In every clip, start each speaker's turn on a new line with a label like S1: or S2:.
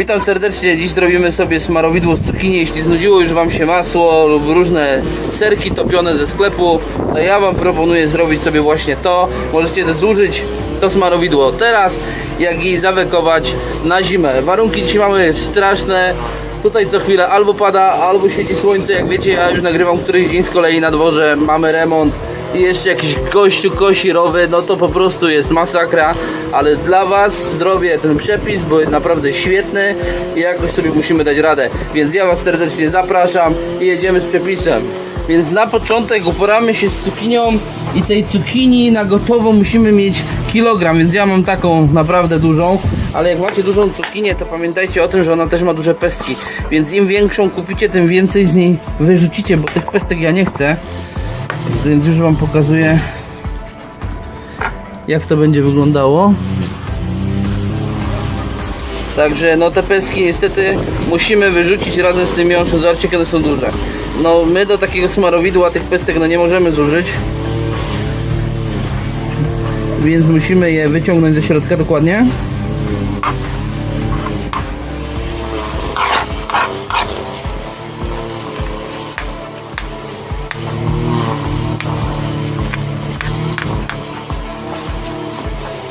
S1: Witam serdecznie, dziś zrobimy sobie smarowidło z cukinii. Jeśli znudziło już Wam się masło lub różne serki topione ze sklepu, to ja Wam proponuję zrobić sobie właśnie to. Możecie zużyć to smarowidło teraz, jak i zawekować na zimę. Warunki dzisiaj mamy straszne. Tutaj co chwilę albo pada, albo świeci słońce. Jak wiecie, ja już nagrywam któryś dzień z kolei na dworze, mamy remont i jeszcze jakiś gościu kosi rowy, no to po prostu jest masakra, ale dla Was zrobię ten przepis, bo jest naprawdę świetny i jakoś sobie musimy dać radę. Więc ja Was serdecznie zapraszam i jedziemy z przepisem. Więc na początek uporamy się z cukinią i tej cukinii na gotowo musimy mieć kilogram, więc ja mam taką naprawdę dużą, ale jak macie dużą cukinię, to pamiętajcie o tym, że ona też ma duże pestki, więc im większą kupicie, tym więcej z niej wyrzucicie, bo tych pestek ja nie chcę. Więc już Wam pokazuję jak to będzie wyglądało. Także no te peski niestety musimy wyrzucić razem z tym miąższem. Zobaczcie kiedy są duże. No my do takiego smarowidła tych pestek no nie możemy zużyć. Więc musimy je wyciągnąć ze środka dokładnie.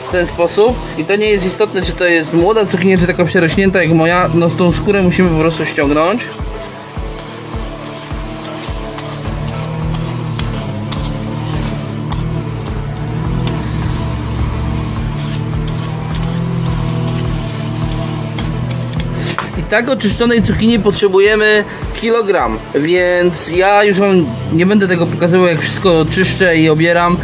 S1: W ten sposób. I to nie jest istotne czy to jest młoda cukinia czy taka przerośnięta jak moja. No tą skórę musimy po prostu ściągnąć tak oczyszczonej cukinii potrzebujemy kilogram, więc ja już wam nie będę tego pokazywał jak wszystko czyszczę i obieram.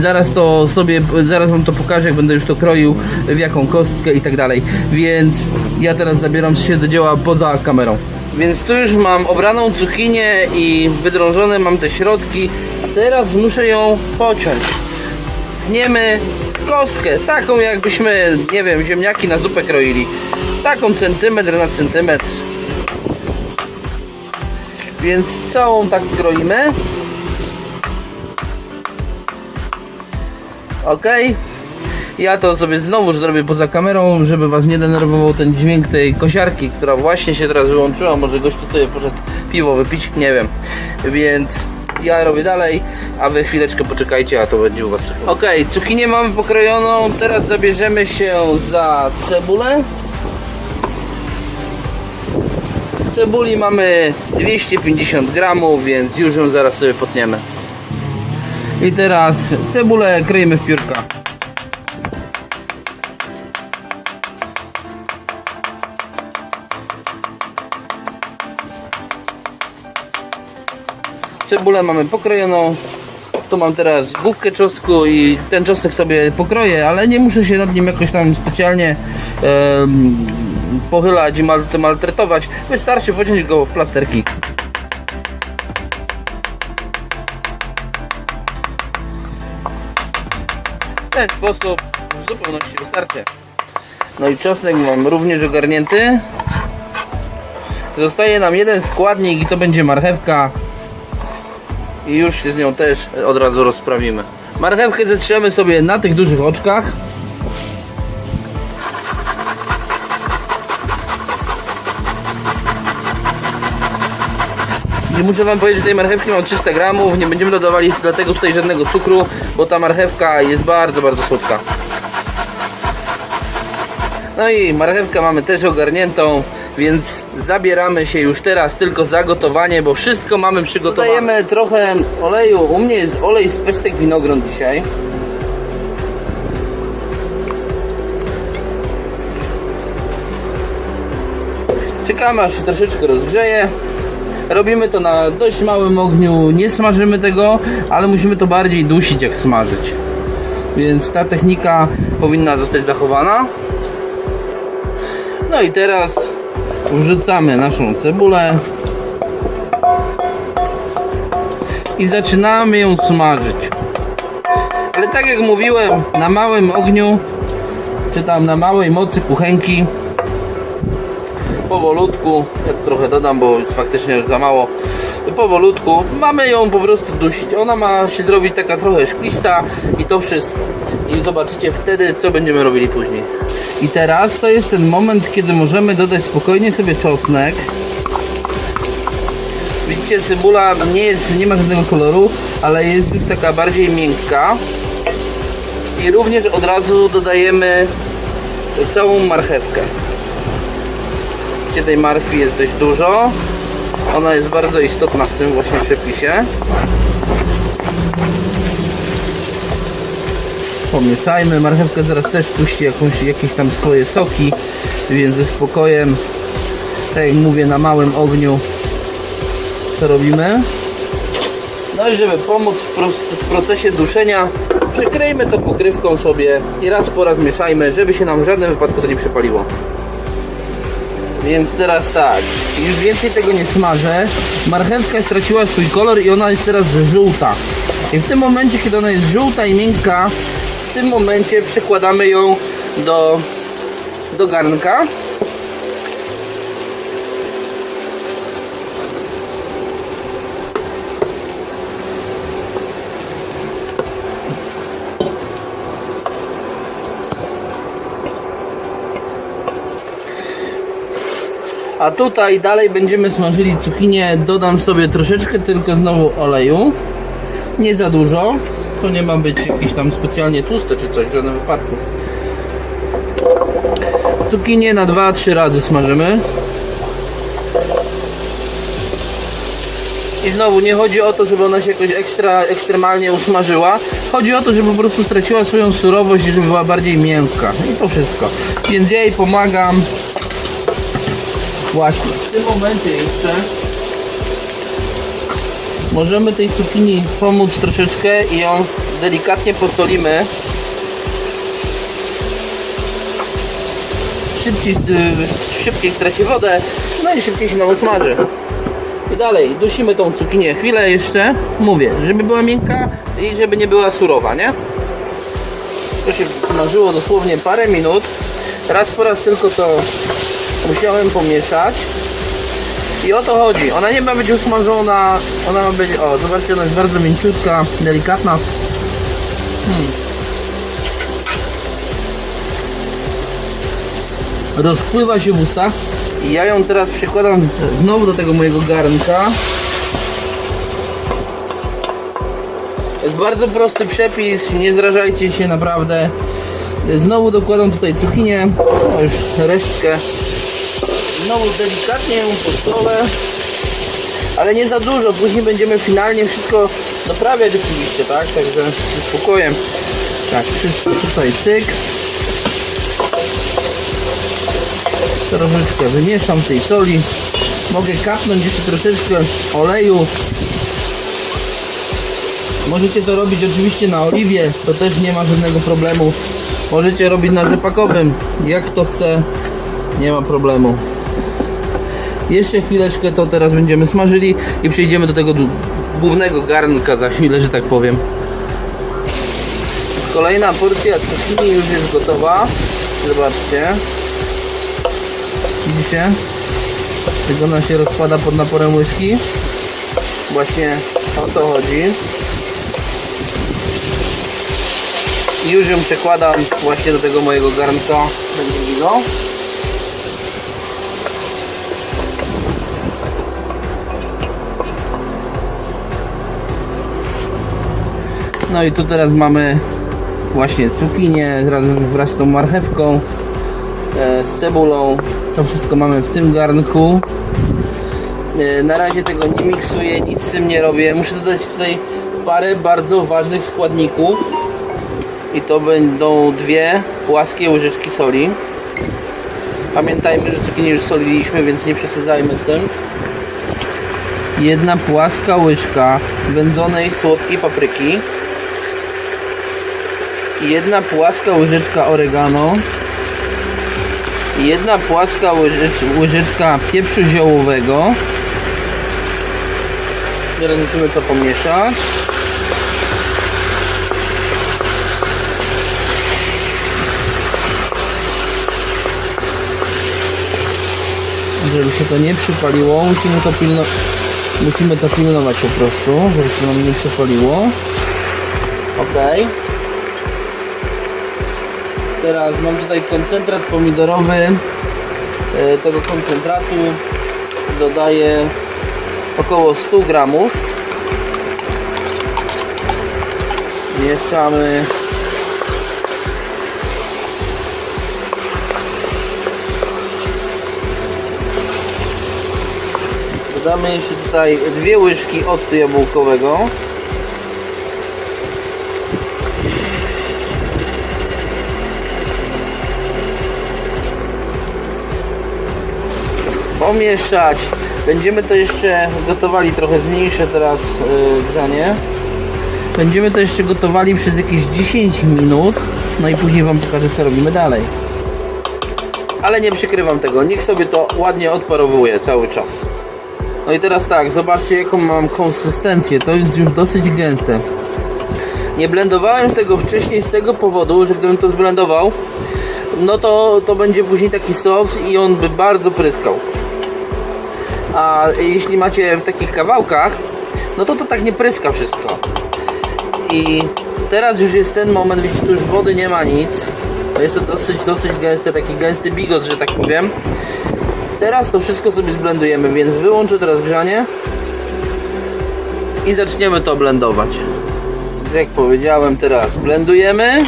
S1: Zaraz to sobie, zaraz wam to pokażę jak będę już to kroił, w jaką kostkę i tak dalej. Więc ja teraz zabieram się do dzieła poza kamerą. Więc tu już mam obraną cukinię i wydrążone mam te środki, teraz muszę ją pociąć. Tniemy kostkę, taką jakbyśmy, nie wiem, ziemniaki na zupę kroili. Taką centymetr na centymetr. Więc całą tak kroimy. Ok. Ja to sobie znowu zrobię poza kamerą, żeby was nie denerwował ten dźwięk tej kosiarki, która właśnie się teraz wyłączyła. Może gościu sobie poszedł piwo wypić, nie wiem. Więc ja robię dalej, a wy chwileczkę poczekajcie, a to będzie u was wszystko. Ok, cukinię mamy pokrojoną, teraz zabierzemy się za cebulę. Cebuli mamy 250 gramów, więc już ją zaraz sobie potniemy. I teraz cebulę kryjemy w piórka. Cebulę mamy pokrojoną. Tu mam teraz główkę czosnku i ten czosnek sobie pokroję, ale nie muszę się nad nim jakoś tam specjalnie em, pochylać i mal- maltretować. Wystarczy pociąć go w plasterki. W ten sposób w zupełności wystarczy. No i czosnek mam również ogarnięty. Zostaje nam jeden składnik i to będzie marchewka. I już się z nią też od razu rozprawimy. Marchewkę zetrzemy sobie na tych dużych oczkach. Muszę wam powiedzieć, że tej marchewki mam 300 gramów. Nie będziemy dodawali dlatego tutaj żadnego cukru, bo ta marchewka jest bardzo, bardzo słodka. No i marchewkę mamy też ogarniętą, więc zabieramy się już teraz tylko za gotowanie, bo wszystko mamy przygotowane. Dodajemy trochę oleju. U mnie jest olej z pestek winogron dzisiaj. Czekamy aż się troszeczkę rozgrzeje. Robimy to na dość małym ogniu, nie smażymy tego, ale musimy to bardziej dusić jak smażyć. Więc ta technika powinna zostać zachowana. No i teraz wrzucamy naszą cebulę i zaczynamy ją smażyć. Ale tak jak mówiłem, na małym ogniu, czy tam na małej mocy kuchenki, powolutku, jak trochę dodam, bo faktycznie jest za mało, powolutku mamy ją po prostu dusić. Ona ma się zrobić taka trochę szklista i to wszystko. i zobaczycie wtedy, co będziemy robili później. I teraz to jest ten moment, kiedy możemy dodać spokojnie sobie czosnek. Widzicie, cebula nie, jest, nie ma żadnego koloru, ale jest już taka bardziej miękka. I również od razu dodajemy całą marchewkę. Widzicie, tej marchwi jest dość dużo. Ona jest bardzo istotna w tym właśnie przepisie. Pomieszajmy. Marchewka zaraz też puści jakąś, jakieś tam swoje soki, więc ze spokojem, tak jak mówię, na małym ogniu to robimy. No i żeby pomóc w, procesie duszenia, przykryjmy to pokrywką sobie i raz po raz mieszajmy, żeby się nam w żadnym wypadku to nie przypaliło. Więc teraz tak, już więcej tego nie smażę. Marchewka straciła swój kolor i ona jest teraz żółta. I w tym momencie, kiedy ona jest żółta i miękka, w tym momencie przykładamy ją do, do garnka. A tutaj dalej będziemy smażyli cukinię. Dodam sobie troszeczkę tylko znowu oleju. Nie za dużo. To nie ma być jakieś tam specjalnie tłuste czy coś w żadnym wypadku. Cukinię na 2-3 razy smażymy. I znowu nie chodzi o to, żeby ona się jakoś ekstra, ekstremalnie usmażyła. Chodzi o to, żeby po prostu straciła swoją surowość i żeby była bardziej miękka. I to wszystko. Więc ja jej pomagam. Właśnie, w tym momencie jeszcze możemy tej cukinii pomóc troszeczkę i ją delikatnie posolimy. Szybciej, y, szybciej straci wodę, no i szybciej się nam usmaży. I dalej, dusimy tą cukinię chwilę jeszcze, mówię, żeby była miękka i żeby nie była surowa, nie? To się smażyło dosłownie parę minut. Raz po raz tylko to musiałem pomieszać. I o to chodzi. Ona nie ma być usmażona, ona ma być, o zobaczcie, ona jest bardzo mięciutka, delikatna. Hmm. Rozpływa się w ustach. I ja ją teraz przykładam znowu do tego mojego garnka. Jest bardzo prosty przepis, nie zrażajcie się naprawdę. Znowu dokładam tutaj cukinię, już resztkę. Znowu delikatnie ją posolę, ale nie za dużo. Później będziemy finalnie wszystko doprawiać oczywiście, tak? Także spokojem. Tak, wszystko tutaj cyk. Troszeczkę wymieszam tej soli. Mogę kapnąć jeszcze troszeczkę oleju. Możecie to robić oczywiście na oliwie, to też nie ma żadnego problemu. Możecie robić na rzepakowym, jak to chce, nie ma problemu. Jeszcze chwileczkę to teraz będziemy smażyli i przejdziemy do tego głównego garnka za chwilę, że tak powiem. Kolejna porcja cukinii już jest gotowa. Zobaczcie. Widzicie? Jak ona się rozpada pod naporem łyżki. Właśnie o to chodzi. Już ją przekładam właśnie do tego mojego garnka wędlowego. No i tu teraz mamy właśnie cukinię wraz z tą marchewką, e, z cebulą. To wszystko mamy w tym garnku. E, Na razie tego nie miksuję, nic z tym nie robię. Muszę dodać tutaj parę bardzo ważnych składników. I to będą dwie płaskie łyżeczki soli. Pamiętajmy, że cukinię już soliliśmy, więc nie przesadzajmy z tym. Jedna płaska łyżka wędzonej słodkiej papryki. Jedna płaska łyżeczka oregano. Jedna płaska łyżecz, łyżeczka pieprzu ziołowego. Teraz musimy to pomieszać. Żeby się to nie przypaliło, musimy to pilno... Musimy to pilnować po prostu, żeby się nam nie przypaliło. Ok. Teraz mam tutaj koncentrat pomidorowy. E, Tego koncentratu dodaję około 100 gramów. Mieszamy. Dodamy jeszcze tutaj dwie łyżki octu jabłkowego. Pomieszać. Będziemy to jeszcze gotowali trochę zmniejszę teraz yy, grzanie. Będziemy to jeszcze gotowali przez jakieś 10 minut. No i później Wam pokażę co robimy dalej. Ale nie przykrywam tego. Niech sobie to ładnie odparowuje cały czas. No i teraz tak, zobaczcie jaką mam konsystencję. To jest już dosyć gęste. Nie blendowałem tego wcześniej z tego powodu, że gdybym to zblendował, no to, to będzie później taki sos i on by bardzo pryskał. A jeśli macie w takich kawałkach, no to to tak nie pryska wszystko. I teraz już jest ten moment, widzicie, tu już wody nie ma nic. Jest to dosyć, dosyć gęste, taki gęsty bigos, że tak powiem. Teraz to wszystko sobie zblendujemy, więc wyłączę teraz grzanie i zaczniemy to blendować. Jak powiedziałem, teraz blendujemy.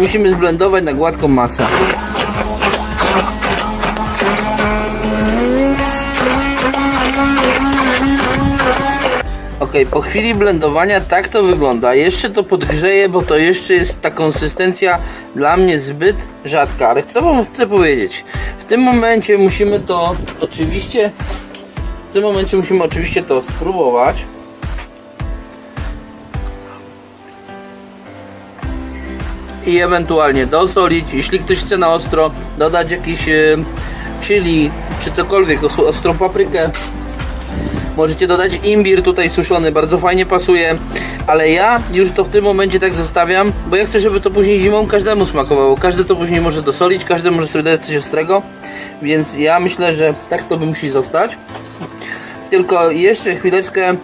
S1: Musimy zblendować na gładką masę. Ok, po chwili blendowania tak to wygląda. Jeszcze to podgrzeję, bo to jeszcze jest ta konsystencja dla mnie zbyt rzadka. Ale co wam chcę powiedzieć? W tym momencie musimy to oczywiście w tym momencie musimy oczywiście to spróbować. I ewentualnie dosolić. Jeśli ktoś chce na ostro, dodać jakiś e, chili czy cokolwiek, os- ostrą paprykę. Możecie dodać imbir tutaj suszony, bardzo fajnie pasuje. Ale ja już to w tym momencie tak zostawiam, bo ja chcę, żeby to później zimą każdemu smakowało. Każdy to później może dosolić, każdy może sobie dać coś ostrego. Więc ja myślę, że tak to by musi zostać. Tylko jeszcze chwileczkę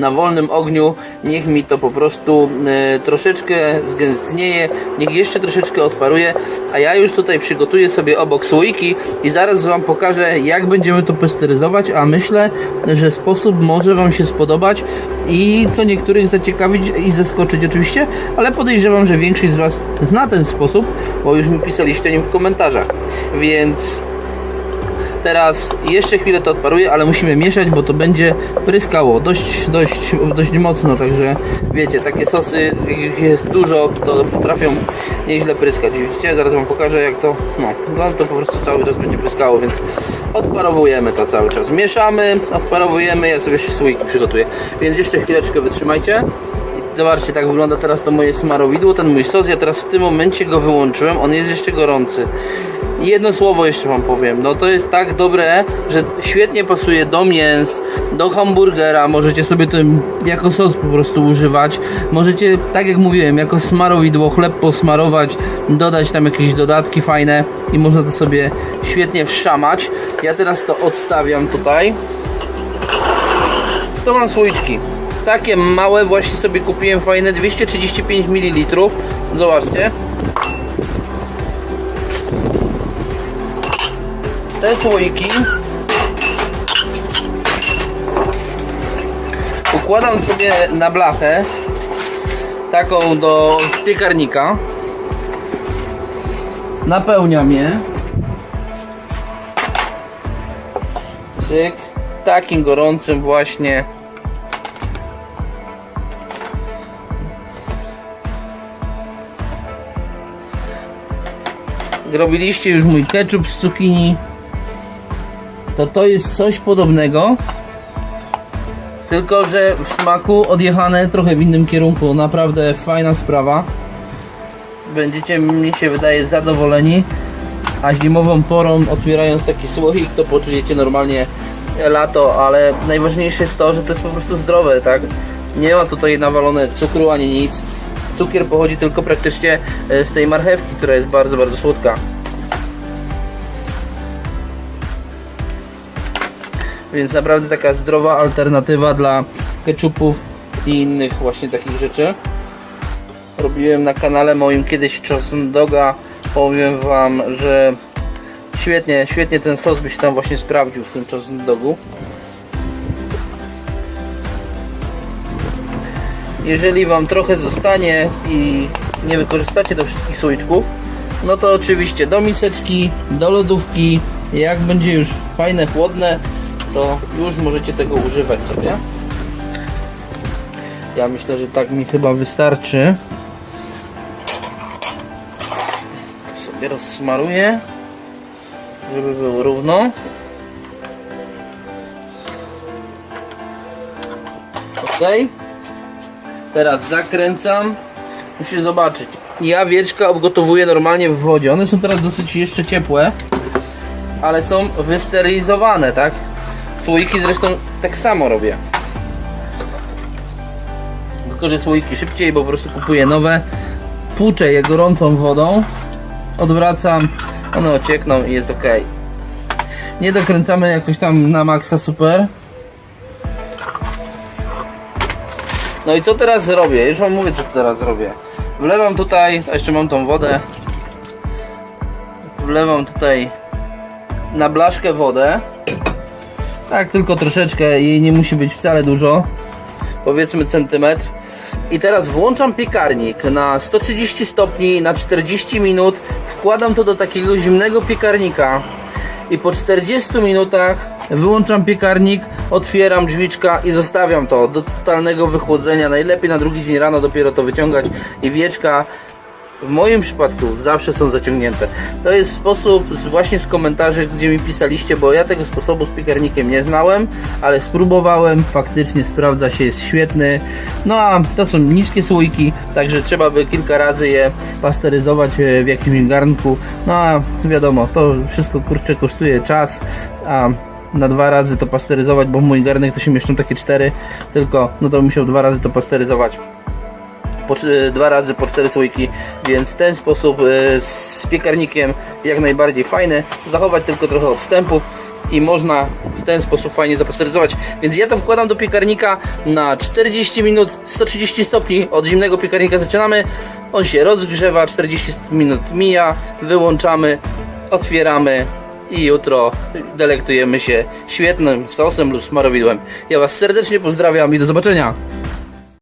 S1: na wolnym ogniu, niech mi to po prostu e, troszeczkę zgęstnieje, niech jeszcze troszeczkę odparuje, a ja już tutaj przygotuję sobie obok słoiki i zaraz Wam pokażę, jak będziemy to pesteryzować, a myślę, że sposób może Wam się spodobać i co niektórych zaciekawić i zaskoczyć oczywiście, ale podejrzewam, że większość z Was zna ten sposób, bo już mi pisaliście nim w komentarzach, więc Teraz jeszcze chwilę to odparuje, ale musimy mieszać, bo to będzie pryskało dość, dość, dość mocno, także wiecie, takie sosy, jest dużo, to potrafią nieźle pryskać. Widzicie, zaraz wam pokażę jak to, no, no to po prostu cały czas będzie pryskało, więc odparowujemy to cały czas. Mieszamy, odparowujemy, ja sobie słoiki przygotuję, więc jeszcze chwileczkę wytrzymajcie. Zobaczcie, tak wygląda teraz to moje smarowidło, ten mój sos. Ja teraz w tym momencie go wyłączyłem, on jest jeszcze gorący. Jedno słowo jeszcze wam powiem. No to jest tak dobre, że świetnie pasuje do mięs, do hamburgera. Możecie sobie tym jako sos po prostu używać. Możecie, tak jak mówiłem, jako smarowidło chleb posmarować, dodać tam jakieś dodatki fajne i można to sobie świetnie wszamać. Ja teraz to odstawiam tutaj. To mam słoiczki. Takie małe właśnie sobie kupiłem fajne 235 ml. Zobaczcie. Te słoiki układam sobie na blachę taką do piekarnika. Napełniam je. Cyk. Takim gorącym właśnie robiliście już mój ketchup z cukinii, to to jest coś podobnego, tylko że w smaku odjechane trochę w innym kierunku. Naprawdę fajna sprawa. Będziecie, mi się wydaje, zadowoleni. A zimową porą, otwierając taki słoik, to poczujecie normalnie lato, ale najważniejsze jest to, że to jest po prostu zdrowe, tak? Nie ma tutaj nawalone cukru ani nic. Cukier pochodzi tylko praktycznie e, z tej marchewki, która jest bardzo, bardzo słodka. Więc naprawdę taka zdrowa alternatywa dla ketchupów i innych właśnie takich rzeczy. robiłem na kanale moim kiedyś doga. Powiem wam, że świetnie, świetnie ten sos by się tam właśnie sprawdził w tym dogu. Jeżeli wam trochę zostanie i nie wykorzystacie do wszystkich słoiczków, no to oczywiście do miseczki, do lodówki. Jak będzie już fajne, chłodne, to już możecie tego używać sobie. Ja myślę, że tak mi chyba wystarczy. Sobie rozsmaruję, żeby było równo. Ok. Teraz zakręcam. Muszę zobaczyć. Ja wieczka obgotowuję normalnie w wodzie. One są teraz dosyć jeszcze ciepłe, ale są wysterylizowane, tak? Słoiki zresztą tak samo robię. Tylko, że słoiki szybciej, bo po prostu kupuję nowe. Płuczę je gorącą wodą. Odwracam. One ociekną i jest ok. Nie dokręcamy jakoś tam na maksa super. No i co teraz zrobię? Już wam mówię co teraz zrobię. Wlewam tutaj, a jeszcze mam tą wodę. Wlewam tutaj na blaszkę wodę. Tak, tylko troszeczkę, jej nie musi być wcale dużo. Powiedzmy centymetr. I teraz włączam piekarnik na 130 stopni na 40 minut. Wkładam to do takiego zimnego piekarnika. I po 40 minutach wyłączam piekarnik, otwieram drzwiczka i zostawiam to do totalnego wychłodzenia. Najlepiej na drugi dzień rano dopiero to wyciągać i wieczka w moim przypadku zawsze są zaciągnięte. To jest sposób z, właśnie z komentarzy, gdzie mi pisaliście, bo ja tego sposobu z piekarnikiem nie znałem, ale spróbowałem, faktycznie sprawdza się, jest świetny. No a to są niskie słoiki, także trzeba by kilka razy je pasteryzować e, w jakimś garnku. No a wiadomo, to wszystko kurczę kosztuje czas, a na dwa razy to pasteryzować, bo w mój garnek to się mieszczą takie cztery, tylko no to musiał dwa razy to pasteryzować po, dwa razy po cztery słoiki, więc ten sposób e, z piekarnikiem jak najbardziej fajny. Zachować tylko trochę odstępów i można w ten sposób fajnie zapasteryzować. Więc ja to wkładam do piekarnika na 40 minut, 130 stopni od zimnego piekarnika zaczynamy. On się rozgrzewa, 40 minut mija, wyłączamy, otwieramy i jutro delektujemy się świetnym sosem lub smarowidłem. Ja Was serdecznie pozdrawiam i do zobaczenia.